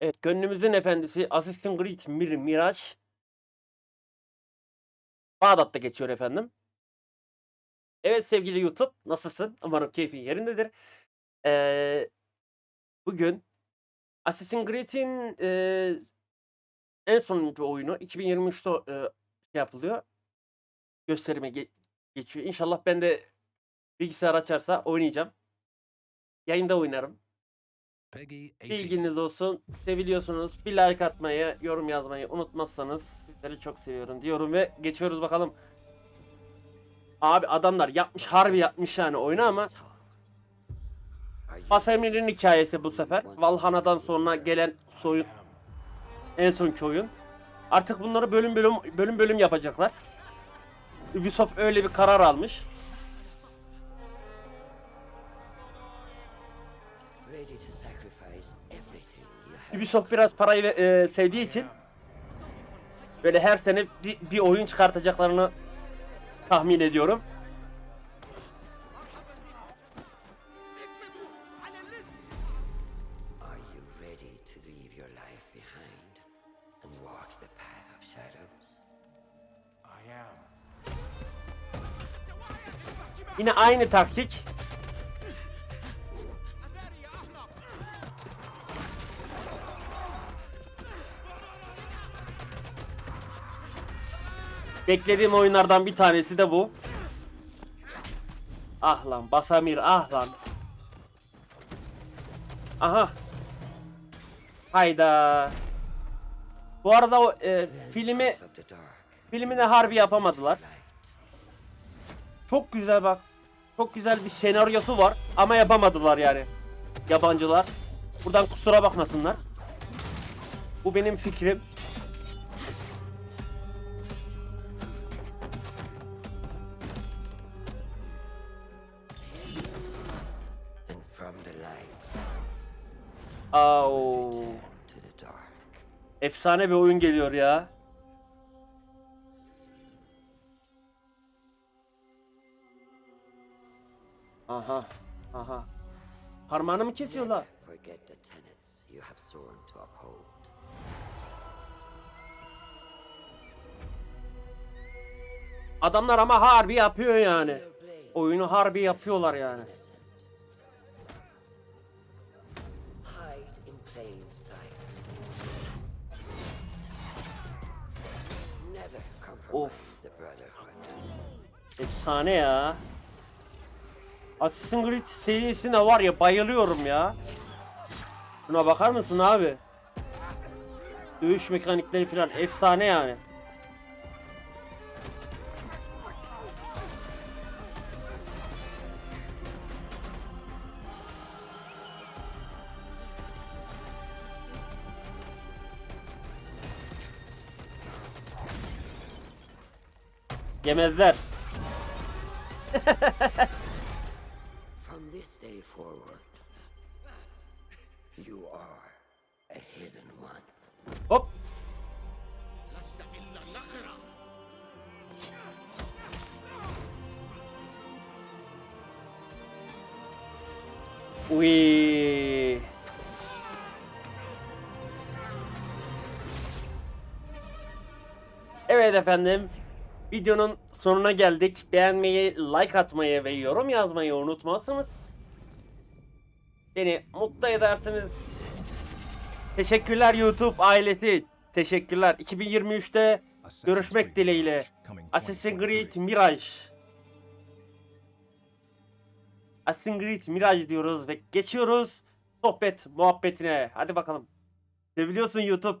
Evet, gönlümüzün efendisi Assassin's Creed Mir Mirage Bağdat'ta geçiyor efendim. Evet sevgili YouTube, nasılsın? Umarım keyfin yerindedir. Ee, bugün Assassin's Creed'in e, en sonuncu oyunu 2023'te e, şey yapılıyor. Gösterime ge- geçiyor. İnşallah ben de bilgisayar açarsa oynayacağım. Yayında oynarım. Peggy 18. Bilginiz olsun. Seviliyorsunuz. Bir like atmayı, yorum yazmayı unutmazsanız sizleri çok seviyorum diyorum ve geçiyoruz bakalım. Abi adamlar yapmış harbi yapmış yani oyunu ama Basemir'in hikayesi bu sefer. Valhana'dan sonra gelen soyun en sonki oyun. Artık bunları bölüm bölüm bölüm bölüm yapacaklar. Ubisoft öyle bir karar almış. ready to Ubisoft biraz parayı e, sevdiği için böyle her sene bir, bir oyun çıkartacaklarını tahmin ediyorum. Are you ready Beklediğim oyunlardan bir tanesi de bu. Ah lan Basamir ah lan. Aha. Hayda. Bu arada o e, filmi filmini harbi yapamadılar. Çok güzel bak. Çok güzel bir senaryosu var ama yapamadılar yani. Yabancılar. Buradan kusura bakmasınlar. Bu benim fikrim. From the light, Au. turn to the dark. Efsane bir oyun geliyor ya. Aha. Aha. Parmağını mı kesiyorlar? Forget the tenets you have sworn to uphold. Adamlar ama harbi yapıyor yani. Oyunu harbi yapıyorlar yani. Brotherhood. Efsane ya. Assassin's Creed serisine var ya bayılıyorum ya. Şuna bakar mısın abi? Dövüş mekanikleri falan efsane yani. Yemezler. From this day forward, you are a hidden one. Hop. Uy. Evet efendim. Videonun sonuna geldik. Beğenmeyi, like atmayı ve yorum yazmayı unutmazsınız. Beni mutlu edersiniz. Teşekkürler YouTube ailesi. Teşekkürler. 2023'te görüşmek dileğiyle. Assassin's Creed Mirage. Assassin's Creed Mirage diyoruz ve geçiyoruz sohbet muhabbetine. Hadi bakalım. Seviliyorsun YouTube.